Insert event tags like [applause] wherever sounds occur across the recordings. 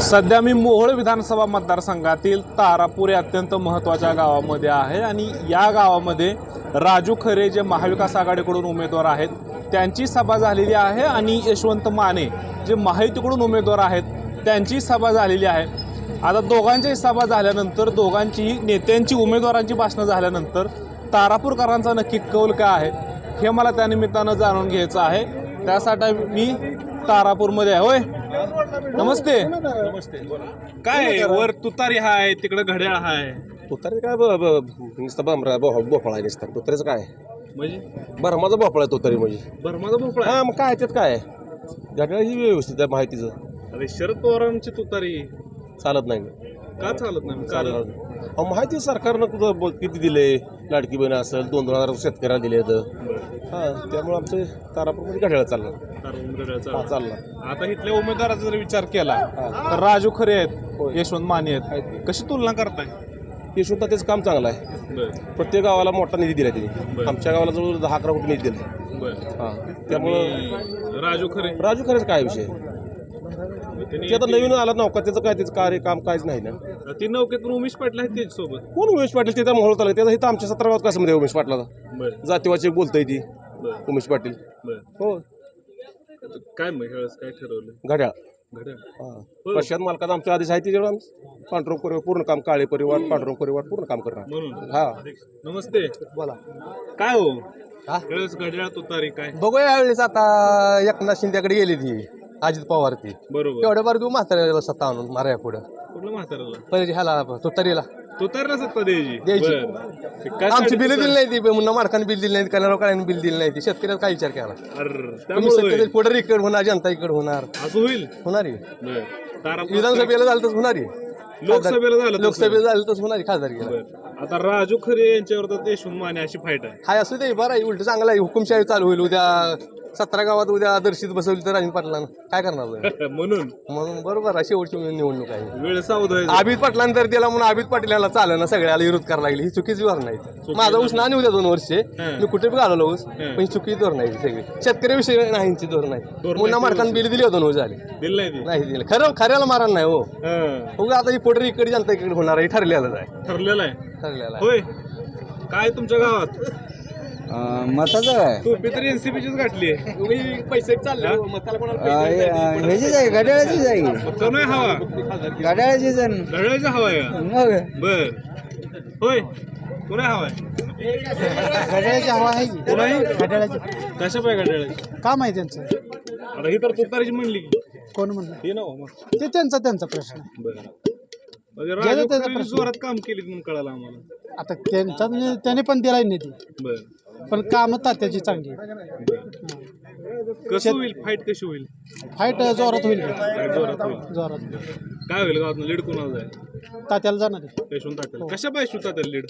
सध्या मी मोहोळ विधानसभा मतदारसंघातील तारापूर या अत्यंत महत्त्वाच्या गावामध्ये आहे आणि या गावामध्ये राजू खरे जे महाविकास आघाडीकडून उमेदवार आहेत त्यांची सभा झालेली आहे आणि यशवंत माने जे महायुतीकडून उमेदवार आहेत त्यांची सभा झालेली आहे. आता दोघांच्याही सभा झाल्यानंतर दोघांचीही नेत्यांची उमेदवारांची भाषणं झाल्यानंतर तारापूरकरांचा नक्की कौल काय आहे हे मला त्यानिमित्तानं जाणून घ्यायचं आहे. त्यासाठी मी तारापूरमध्ये आहे होय? नमस्ते. नमस्ते काय आहे? वर तुतारी हाय तिकडे घड्याळ हाय. तुतारी काय ब- ब- नुसतं बामरा भो- भोपळा आहे नुसतं. तुतारीचं काय म्हणजे? बरं माझा भोपळा आहे तुतारी म्हणजे. बरं माझा भोपळा. हा मग काय त्यात काय आहे? घड्याळ ही व्यवस्थित आहे माहितीचं. अरे शरद पवारांची तुतारी. चालत नाही. का चालत नाही? चालत. अहो, माहिती सरकारनं कुठं ब- किती दिले? लाडकी बहीण असेल दोन दोन हजार शेतकऱ्याला दिले तर हा त्यामुळे आमचं तारापूरमध्ये घड्याळ चाललं हा चाललं आता इथल्या उमेदवाराचा जर विचार केला तर राजू खरे आहेत यशवंत माने आहेत. कशी तुलना करताय? यशवंत त्याचं काम चांगलं आहे. प्रत्येक गावाला मोठा निधी दिला त्यांनी. बरं. आमच्या गावाला जवळ दहा अकरा कोटी निधी दिला. हा त्यामुळं राजू खरे? राजू खरेच काय विषय? ते आता नवीन आला नौका त्याचं काय त्याचं कार्य काम काहीच नाही ना. ती नौकेतून उमेश पाटील आहेत त्याच्यासोबत. कोण उमेश पाटील? त्याचा मोहोळ तालुका त्याचा इथं आमच्या सतरा गावात कसं मध्ये उमेश पाटलाचा? बर. जातीवाची बोलतोय ती बर. उमेश पाटील. बर. हो. काय मग ह्यावेळेस काय ठरवलं? घड्याळ. घड्याळ. हा. प्रशांत मालकाचा आमच्या आदेश आहे तिच्यावर पांढरोग परिवार पूर्ण काम काळे परिवार पांढरोग परिवार पूर्ण काम करणार. म्हणून. हा. नमस्ते. बोला. काय हो? हा? घड्याळ तुतारी काय? बघूया यावेळेस आता एकनाथ शिंदेकडे गेली ती. अजित पवार ती बरोबर तेवढ्या बरं तू म्हाताऱ्याला सत्ता आणून माराया पुढं कुठलं म्हाताऱ्याला पहिले ह्याला तुतारीला तुतारला सत्ता द्यायची द्यायची. बरं. आमची बिल दिली? नाही ती मुन्ना माडकाने बिल दिली नाही कल्याण काळ्याने बिल दिली नाही ती शेतकऱ्याचा काय विचार केला अर्र, तुम्ही त्यामुळे पुढे इकडे होणार जनता इकडे होणार असं होईल होणार आहे. बरं. तारापूर- विधानसभेला झालं तर होणार. लोकसभेला झालं तसं. लोकसभेला झालं तर होणार आहे खासदारकीला बरं. आता राजू खरे यांच्यावर तर यशवंत माने अशी फाईट आहे हाय असू दे बरं आहे उलट चांगला आहे हुकुमशाही चालू होईल उद्या सतरा गावात उद्या आदर्शित बसवली तर राजीव पाटलांना. काय करणार? [laughs] म्हणून. म्हणून बरोबर आहे शेवटची निवडणूक आहे. वेळ सावध पाटलांनी तर दिला म्हणून आबिद पाटील याला चाललं ना सगळ्याला विरोध करायला लागली. ही चुकीची वर नाही माझा ऊस ना उद्या दोन वर्षे. हं. मी कुठे बी घालवलं ऊस हं. पण ही चुकीची धोरण आहे सगळी. शेतकऱ्याविषयी नाही यांची धोरण आहे. मुन्ना नाही, माडकान बिल दिली दोन ऊस झाले. नाही नाही दिले. खरं खऱ्याला मारण नाही हो. हं. उगा आता ही पोटर इकडे जनता इकडे होणार आहे हे ठरलेलं आहे. ठरलेलं आहे. ठरलेलं आहे. होय. काय तुमच्या गावात? मताचं काय? टोपी तर एनसीपीचीच घातली पैसे चालले. हो, मताला कोणाला पैसे नाही द्यायचे. ह्याचीच आहे घड्याळाचीच आहे. नाही हवा. घड्याळाचीच आहे. घड्याळाची हवा आहे. का? मग? बर. होय. कोणा हवा आहे. घड्याळाची हवा आहे. की कोणाही घड्याळाची. कशा पाय घड्याळाची? काम आहे त्यांचं. आता ही तर तुतारीची म्हणली की. कोण म्हणलं? हे ना मग. ते त्यांचा त्यांचा प्रश्न आहे. बरं. म्हणजे राजू त्याचा प्रश्न. जोरात काम केली म्हणून कळालं आम्हाला. आता त्यांचा नि- त्याने पण दिलाय निधी. बर. पण काम तात्याची चांगली. कसं होईल? फाईट कशी होईल? फाईट जोरात होईल. जोरात होईल. जोरात. होईल. काय होईल गावात लीड कोणाला जाईल तात्याला जाणार आहे. कशा पाहिजे तात्याला लीड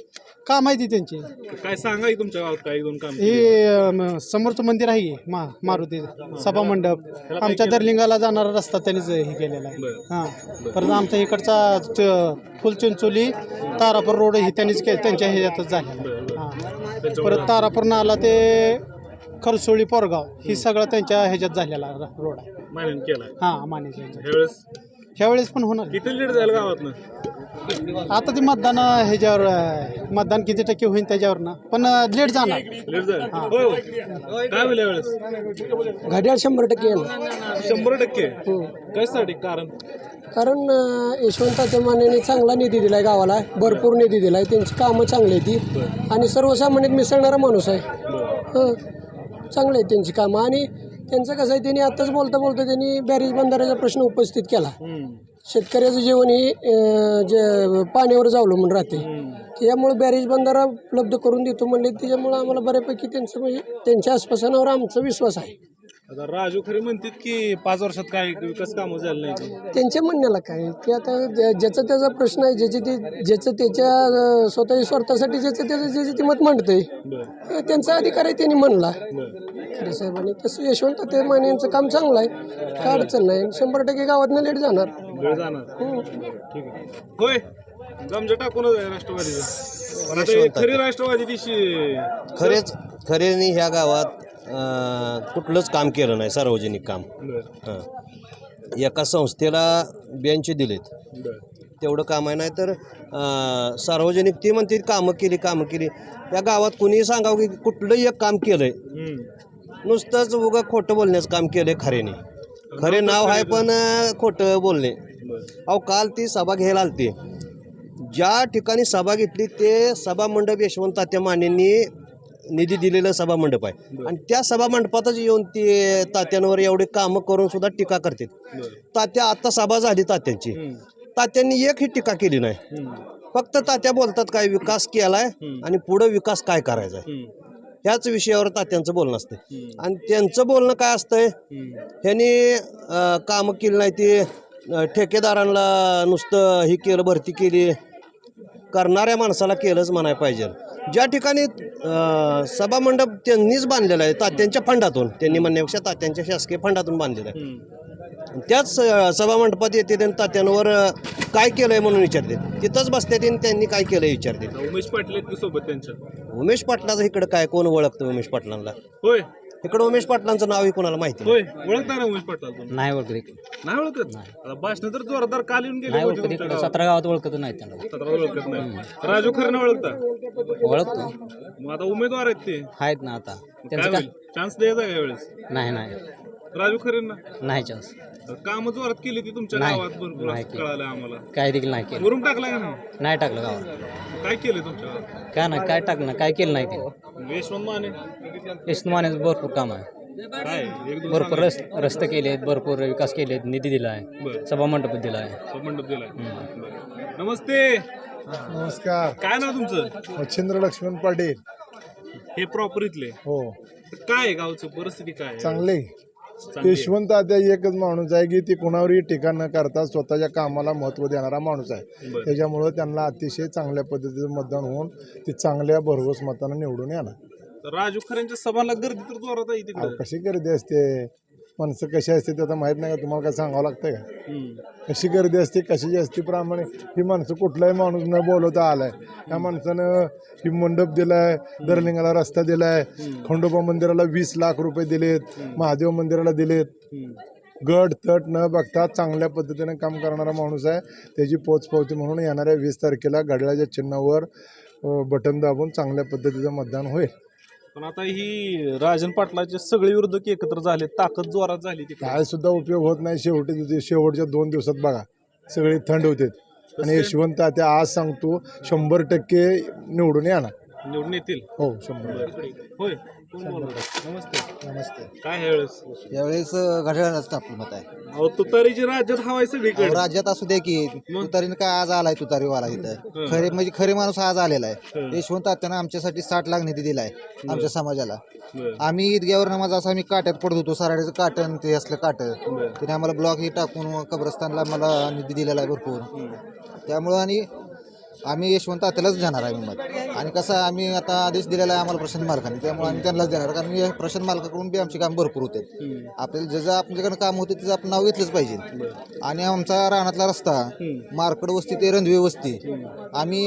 काम आहे ती त्यांची. काय सांगा की तुमच्या गावात काय दोन काम हे अं, समोरचं मंदिर आहे मा मारुती सभा मंडप. आमच्या दरलिंगाला जाणारा रस्ता त्यांनीच हे केलेला आहे. बरं. हां. परत आमच्या इकडचा च- फुलचिंचोली तारापूर रोड ही त्यांनीच के त्यांच्या ह्याच्यातच झालेला हां परत तारापूर नाला ते खरसोळी पोरगाव ही सगळं त्यांच्या ह्याच्यात झालेला रोड आहे. केलाय हां ह्यावेळेस ह्यावेळेस पण होणार. किती लीड जाईल गावातनं? आता ते मतदान ह्याच्यावर आहे. मतदान किती टक्के होईल त्याच्यावर ना. पण लेट जाणार. लीड जाईल. होय होय. काय होईल यावेळेस? घड्याळ शंभर टक्के येणार. शंभर टक्के? कशासाठी? कारण? कारण अं, यशवंत मानेने चांगला निधी दिलाय गावाला. भरपूर निधी दिलाय. त्यांची कामं चांगली आहेत ती. आणि सर्वसामान्यात मिसळणारा माणूस आहे. हं. चांगले आहेत त्यांची कामं. आणि त्यांचं कसं आहे त्यांनी आत्ताच बोलता बोलता त्यांनी बॅरेज बंधाऱ्याचा प्रश्न उपस्थित केला. शेतकऱ्याचं जीवन हे अं, जे पाण्यावर जावलं म्हणून राहते. त्यामुळे बॅरेज बंधारा उपलब्ध करून देतो म्हणले त्याच्यामुळे आम्हाला बऱ्यापैकी त्यांचं म्हणजे त्यांच्या आश्वासनावर आमचा विश्वास आहे. आता राजू खरे म्हणतात की पाच वर्षात काय विकास कामं झालं नाही ते. त्यांच्या म्हणण्याला काय? ते आता ज्या- ज्याचा त्याचा प्रश्न आहे ज्याचे ते ज्याचं त्याच्या अं, स्वतः स्वार्थासाठी ज्याचं त्याचं ज्याचे ते मत मांडतंय बरं. त्यांचा अधिकार आहे त्यांनी म्हणला. बरं. खरे साहेबांनी तसं यशवंत ते माने यांचं काम चांगलं आहे. काय अडचण नाही. शंभर टक्के गावातनं लेट जाणार. वेळ जाणार. हं. ठीक आहे. होय. गमजा टाकूनच आहे राष्ट्रवादीचं. आता ही खरी राष्ट्रवादी दिशी खरेच खरेने ह्या गावात अं, कुठलंच काम केलं नाही सार्वजनिक काम. बरं. हं. एका संस्थेला बेंच दिलेत. तेवढं काम आहे नाही तर अं, सार्वजनिक ती म्हणते कामं केली कामं केली. या गावात कुणीही सांगावं की कुठलंही एक काम केलंय. नुसतंच उगा खोटं बोलण्याचं काम केलंय खरेने खरे नाव आहे पण अं, खोटं बोलणे. अहो काल ती सभा घ्यायला आलती. ज्या ठिकाणी सभा घेतली ते सभा मंडप यशवंत तात्या मानेंनी निधी दिलेलं सभा मंडप आहे. आणि त्या सभा मंडपातच येऊन ते तात्यांवर एवढे कामं करून सुद्धा टीका करतात. तात्या आता सभा झाली तात्यांची. तात्यांनी एकही टीका केली नाही. फक्त तात्या बोलतात काय विकास केलाय आणि पुढे विकास काय करायचा आहे ह्याच विषयावर तात्यांचं बोलणं असतं आणि त्यांचं बोलणं काय असतंय? ह्यांनी कामं केली नाही ती ठेकेदारांना नुसतं ही केलं भरती केली. करणाऱ्या माणसाला केलंच म्हणायला पाहिजे. ज्या ठिकाणी सभामंडप त्यांनीच बांधलेलं आहे तात्यांच्या फंडातून त्यांनी म्हणण्यापेक्षा तात्यांच्या शासकीय फंडातून बांधलेलं आहे. त्याच सभामंडपात येते आणि तात्यांवर काय केलंय म्हणून विचारते. तिथंच बसतात आणि त्यांनी काय केलंय विचारते. उमेश पाटील सोबत त्यांच्या? उमेश पाटलाचं इकडं काय कोण ओळखतं उमेश पाटलांना? होय. इकडं उमेश पाटलांचं नावही कोणाला माहिती नाही. होय ओळखता ना उमेश पाटील तुम्ही? नाही ओळखत इकडे. नाही ओळखत? आता भाषण तर जोरदार काल येऊन गेले नाही ओळखत इकडे. गावात. सतरा गावात ओळखत नाही त्यांना. सतरा ओळखत नाही. राजू खरे ओळखता? ओळखतो. मग आता उमेदवार आहेत ते. आहेत ना आता. त्यांचं चान्स द्यायचा का यावेळेस? नाही नाही. राजू खरेंना नाही चान्स. काम जोरात केली ती तुमच्या नाही. गावात भरपूर नाही असं केली. कळालं आम्हाला. काय देखील नाही केलं. वरून टाकला का नाही? नाही टाकलं गावात काय केलं तुमच्या गावात? काय नाही काय टाकलं काय केलं नाही ते. यशवंत माने. यशमानेचं भरपूर काम आहे. काय? एक दोन भरपूर रस रस्ते केले आहेत भरपूर विकास केले आहेत निधी दिला आहे सभा मंडप दिला आहे. दिलाय बरं. नमस्ते. नमस्कार. काय नाव तुमचं? मच्छिंद्र लक्ष्मण पाटील. हे प्रॉपर इथले. हो. तर काय आहे गावचं? परिस्थिती काय आहे? चांगले चांगली आहे. यशवंत आता एकच माणूस आहे की ती कुणावरही टीका न करता स्वतःच्या कामाला महत्त्व देणारा माणूस आहे. त्याच्यामुळं त्यांना अतिशय चांगल्या पद्धतीचं मतदान होऊन ते चांगल्या भरघोस मतानं निवडून येणार. राजू खऱ्यांच्या सभाला गर्दी तर जोरात आहे अहो, तिकडे कशी गर्दी असते? माणसं कशी असते ते आता माहीत नाही का? तुम्हाला काय सांगावं लागतं का? कशी गर्दी असते कशाची असते प्रमाणे ही माणसं कुठलाही माणूस न बोलवता आलाय. त्या माणसानं ही मंडप दिलाय दरलिंगाला रस्ता दिलाय. खंडोबा मंदिराला वीस लाख रुपये दिलेत. महादेव मंदिराला दिलेत. गड तट न बघता चांगल्या पद्धतीने काम करणारा माणूस आहे. त्याची पोचपावती म्हणून येणाऱ्या वीस तारखेला घड्याळाच्या चिन्हावर बटन दाबून चांगल्या पद्धतीचं मतदान होईल. पण आता ही राजन पाटलाचे सगळे विरोधक एकत्र झाले ताकद जोरात झाली तिकडे. काय सुद्धा उपयोग होत नाही शेवटी शेवटच्या दोन दिवसात बघा सगळे थंड होते आणि यशवंत त्या आज सांगतो शंभर टक्के निवडून येणार. निवडून येतील. हो शंभर. होय. कोण बोलत नमस्ते. नमस्ते. काय ह्यावेळेस? यावेळेस घड्याळाच आपलं मत आहे. अहो तुतारीची राज्यात हवाय सगळीकडे. अहो, राज्यात असू दे की तुतारीनं काय आज आलाय तुतारीवाला इथं? खरे म्हणजे खरे माणूस आज आलेला आहे. यशवंत तात्यानं आमच्यासाठी साठ लाख निधी दिलाय आमच्या समाजाला. बरं. आम्ही ईदग्यावर नमाज असं आम्ही काट्यात पडत होतो सराड्याचं काटन ते असलं काट. त्याने आम्हाला ब्लॉक हे टाकून कब्रस्तानला मला निधी दिलेला आहे भरपूर. त्यामुळं आणि आम्ही यशवंत तात्यालाच देणार आहे मत. आणि कसं आहे, आम्ही आता आदेश दिलेला आहे आम्हाला प्रशांत मालकाने त्यामुळे आम्ही त्यांनाच देणार कारण हे प्रशांत मालकाकडून बी आमची काम भरपूर होते. आपल्याला जे जे आपल्याकडे काम होते त्याचं आपण नाव घेतलंच पाहिजे. आणि आमचा रानातला रस्ता मार्कड वस्ती ते रंधवे वस्ती आम्ही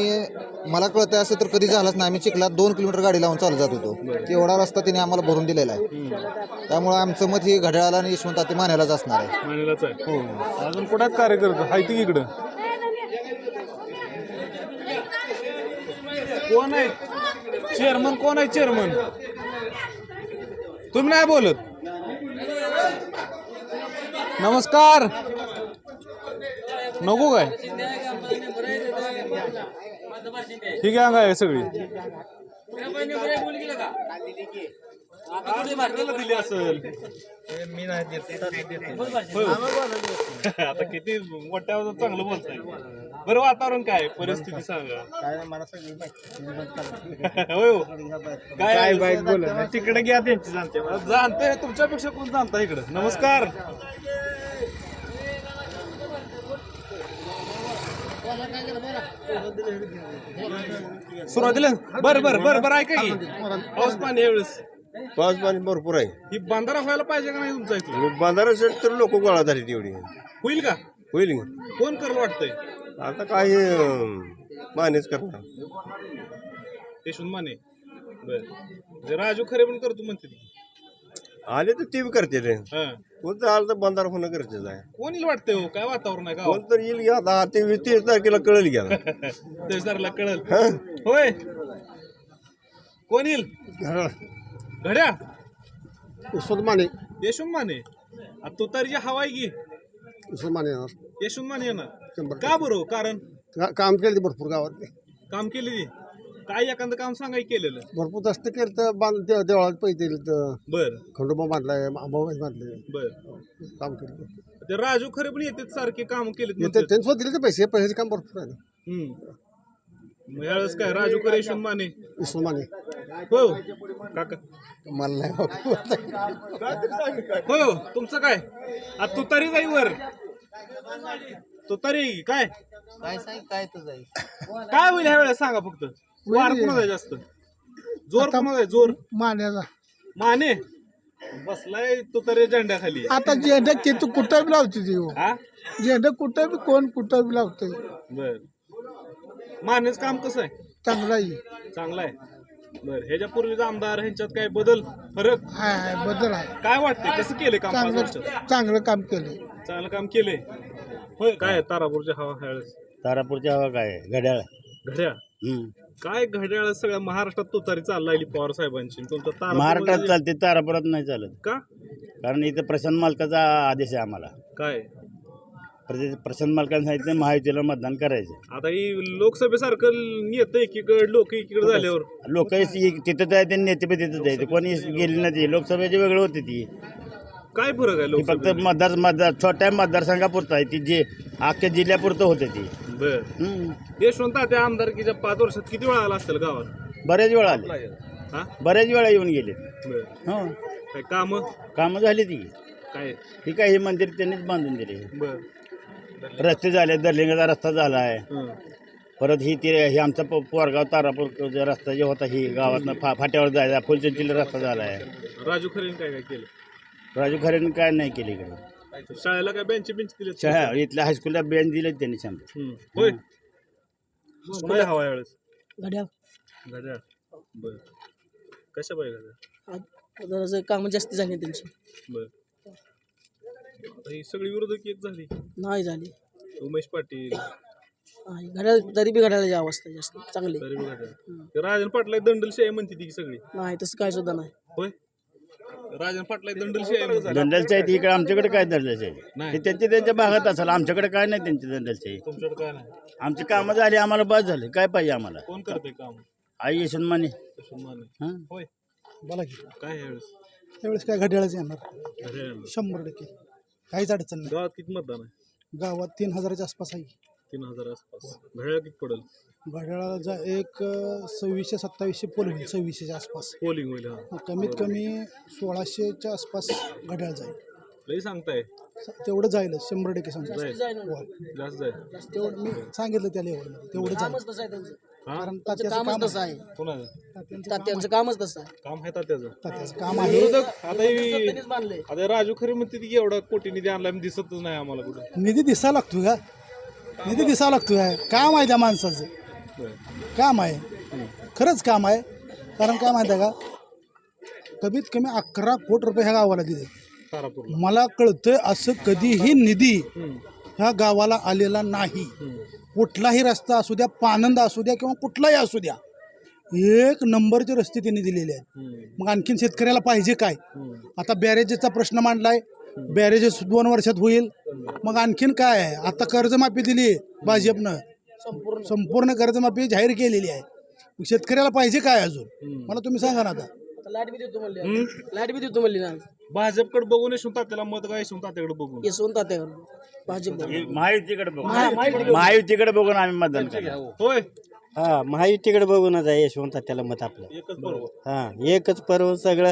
मला कळतं असं तर कधी झालंच नाही. आम्ही चिखलात दोन किलोमीटर गाडी लावून चालत जात होतो. तेवढा रस्ता त्याने आम्हाला भरून दिलेला आहे. त्यामुळे आमचं मत हे घड्याळाला आणि यशवंत ते मानायलाच असणार आहे. आहे. अजून कुठं कार्यकर्ते? आहे ती इकडं. कोण आहे? चेअरमन कोण आहे चेअरमन? तुम्ही नाही बोलत? नमस्कार. नको काय? ठीक आहे काय सगळी दिली असेल होय. आता किती मोठ्या चांगलं बोलताय. बरं वातावरण काय आहे? परिस्थिती सांगा. होय हो. काय तिकडे घ्या त्यांची जाणते जाणते. तुमच्यापेक्षा कोण जाणता इकडे? नमस्कार. सुरुवातीला? बरं बरं बरं बरं ऐका की. पाऊस पाणी यावेळेस. पाऊस पाणी भरपूर आहे. ही बांधारा व्हायला पाहिजे का नाही तुमचा बांधारा सेट तर लोक गोळा झाली तेवढी होईल का? होईल कोण करल वाटतंय? आता काय अं, मानेच करणार. यशवंत माने बर. जे राजू खरे पण करतो म्हणते ती. आले तर ते बी करते ते हं. कोणतं आलं तर बंदार होणं गरजेचं आहे. कोण येईल वाटतंय हो? काय वातावरण आहे गावात? कोण तर येईल घ्या दहा ते वीस तीस तारखेला कळेल घ्या. [laughs] तहसीलदारला कळल. होय. कोण येईल? घड्या यशवंत माने यशवंत माने आ, तुतारीची हवा आहे की? यशवंत माने येणार. यशवंत माने येणार का बरं कारण? का- काम केलं ते भरपूर गावात काम केले ती. काय एखादं काम सांगाय केलेलं? भरपूर दस्त केलं तर बांध दे- देवळात पैसे दिले तर बर. खंडोबा बांधलाय अंबाबाई बांधले. बर. काम केलं ते. राजू खरे पण येते सारखे काम केलेत म्हणतात. त्यांनी स्वतः दिले ते पैसे. पैशाचे काम भरपूर आहे. ना. हम्म. मग यावेळेस काय? राजू खरे यशवंत माने हो. काका. मला नाही हो. तुमचं काय? आ तुतारी जाई वर तुतारी काय? काय सांग काय तर जाईल काय होईल ह्या वेळेस सांगा फक्त. वार कोणाचा आहे जास्त? जोर कोणाचा आहे? जोर? मान्याचा. माने? बसलाय तुतारी झेंड्याखाली. आता झेंडा किती कुठं बी लावते ती हा? झेंडा कुठं बी कोण कुठं बी लावते बर. मानेच काम कसं आहे? चांगला आहे. चांगलं आहे. बर ह्याच्या पूर्वीचा आमदार ह्यांच्यात काय बदल फरक? हाय हाय बदल आहे. काय वाटतंय? कसं केले काम पाच वर्षात? चांगलं चांगलं काम केलं चांगलं काम केलंय? होय काय आहे तारापूरच्या हवा ह्यावेळेस? तारापूरच्या हवा काय घड्याळ. घड्याळ? काय घड्याळ? सगळ्या महाराष्ट्रात तुतारी चाललाय पवार साहेबांची. तारापूर महाराष्ट्रात चालते तारापुरात नाही चालत. का? कारण इथं प्रशांत मालकाचा आदेश आहे आम्हाला. काय? प्रति- प्रशांत मालकाने सांगितलं महायुतीला मतदान करायचं. आता ही लोकसभेसारखं येतं एकीकडे लोक एकीकडे झाल्यावर. लोक तिथंच आहे ते नेते पण तिथंच आहे कोणी गेली नाही ती लोकसभेची वेगळं होती ती. काय फरक आहे ती फक्त लोकसभेत मतदार मतदार छोट्या मतदारसंघापुरतं आहे. ती जे अख्ख्या जिल्ह्यापुरतं होते ती. बर. हम्म. यशवंत त्या आमदारकीच्या पाच वर्षात किती वेळा आला असेल गावात? बऱ्याच वेळा आले. हा? बऱ्याच वेळा येऊन गेले. बर. हो. काय काम? कामं झाली ती. काय? ही काय हे मंदिर त्यांनीच बांधून दिले. बर. रस्ते झाले दर्लिंगाचा रस्ता झाला आहे. परत ही ते हे आमचा प- पोरगाव तारापूर जे रस्ता जे होता ही गावातनं फा फाट्यावर जायचा फुलचंचीला रस्ता झाला आहे राजू खरेने काय काय केलं? राजू खरेने काय नाही केले इकडे. शाळेला काय बेंच बेंच दिले शहा इथल्या हायस्कूलला बेंच दिले त्यांनी शंभर होय. कोणाला हवा यावेळेस. घड्याळ. घड्याळ. बर. कशा पाहिजे घड्याळ कामं जास्त झाली त्यांची. बर. आता ही सगळी विरोधक एक झाली. नाही झाली. उमेश पाटील. नाही घड्याळ तरी बी घड्याळाची अवस्था जास्त चांगली. तरी बी घड्याळ. ते राजन पाटला दंडलशाही म्हणते ती की सगळी. नाही तसं काय सुद्धा नाही. होय? राजन पाटला दंडलशाही म्हणते. दंडलशाही ती इकडे. आमच्याकडे काय दंडलशाही नाही. ते त्यांच्या त्यांच्या भागात असेल. आमच्याकडे काय नाही त्यांची दंडलशाही. तुमच्याकडे काय नाही? आमची कामं झाली. आम्हाला बस झाले. काय पाहिजे आम्हाला? कोण करते काम? आई यशवंत माने. यशवंत माने. हां? होय. बोला की. काय यावेळेस त्यावेळेस काय घड्याळच येणार? घड्याळ. शंभर टक्के. काहीच अडचण नाही. गावात किती मतदान आहे? गावात तीन हजाराच्या आसपास आहे. तीन हजार आसपास. घड्याळ किती पडेल? घड्याळाला जा एक अं, सव्वीसशे सत्तावीसशे पोल होईल सव्वीसशेच्या आसपास. पोलिंग होईल हा. कमीत कमी सोळाशेच्या आसपास घड्याळ जाईल. लई सांगताय. तेवढं जाईल शंभर टक्के सांगतो. जाईल. होय. जास्त जाईल. तेवढं मी सांगितलं त्या लेवलमध्ये तेवढं जाईल. तसं आहे त्यांचं. हा? कारण तात्याचं काम कामच तसं आहे. कोणाचं? तात्यांचं तात्यांचं कामच तसं आहे. काम आहे तात्याचं. तात्याचं काम आहे. विरोधक आता ही त्यांनीच बांधले आता राजू खरे म्हणते की एवढा कोटी निधी आणला दिसतच नाही आम्हाला कुठं. निधी दिसा लागतो का? निधी दिसा लागतो आहे काम आहे त्या माणसाचं. बरं. काम आहे. खरंच काम आहे. कारण काय माहिती आहे का? कमीत कमी अकरा कोटी रुपये ह्या गावाला दिले. तारापूरला? मला कळतंय असं कधीही निधी. ह्या गावाला आलेला नाही. कुठलाही रस्ता असू द्या पानंद असू द्या किंवा कुठलाही असू द्या एक नंबरचे रस्ते त्यांनी दिलेले आहेत. मग आणखीन शेतकऱ्याला पाहिजे काय. आता बॅरेजेसचा प्रश्न मांडलाय. बॅरेजेस दोन वर्षात होईल. मग आणखीन काय आहे? आता कर्जमाफी दिली भाजपनं. संपूर्ण. संपूर्ण कर्जमाफी जाहीर केलेली आहे. शेतकऱ्याला पाहिजे काय अजून. मला तुम्ही सांगा ना आता. लाइट बी देतो म्हणली. लाइट बी देतो म्हणली ना भाजपकडे बघून यशवंत तात्याला मत काय यशवंत तात्याकडे बघून? यशवंत तात्यावर. भाजप महायुतीकडे बघून. महायुतीकडे बघून. आम्ही मतदान करणार. होय? हा महायुतीकडे बघूनच आहे यशवंत त्याला मत आपलं. एकच बरोबर हा एकच पर्व सगळं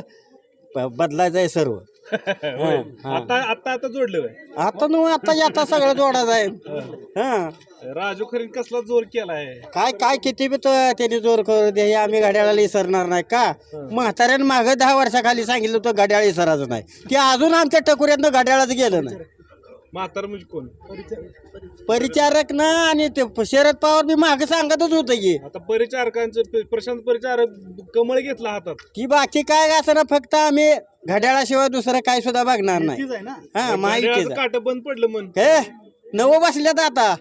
प- बदलायचं आहे सर्व. आता आता आता जोडलं आता न आता आता सगळं जोडायचं आहे. हा. राजू खरे कसला जोर केलाय? काय काय किती बी तो त्यांनी जोर करू दे हे आम्ही घड्याळाला इसरणार नाही का? म्हाताऱ्यानं मागं दहा वर्षाखाली सांगितलं होतं घड्याळ इसरायचं नाही. ते अजून आमच्या टकुऱ्यातनं घड्याळाच गेलं नाही. म्हातार म्हणजे कोण? परिचारक ना आणि ते शरद पवार बी माग सांगतच होतं की. आता परिचारकांचं प- प्रशांत परिचारक कमळ घेतला हातात. की बाकी काय असं ना फक्त आम्ही घड्याळाशिवाय दुसरं काय सुद्धा बघणार नाही. हा माहितीच घड्याळाचं काट बंद पडलं म्हण. हे नव बसल्यात आता.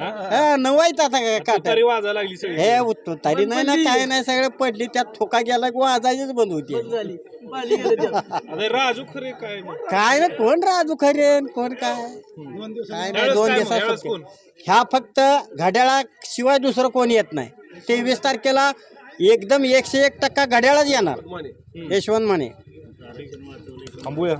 हा. नव आहेत आता काट तरी वाजायला लागली सगळी. हे उत्तर तरी नाही ना काय नाही सगळं पडली त्यात ठोका गेला की वाजायचीच बंद होती. आता राजू खरे काय? काय ना कोण राजू खरेन कोण काय? काय नाही दोन काय? दिवसात? ह्या फक्त घड्याळा शिवाय दुसरं कोण येत नाही. तेवीस तारखेला एकदम एकशे एक टक्का घड्याळच येणार. यशवंत माने. थांबूया.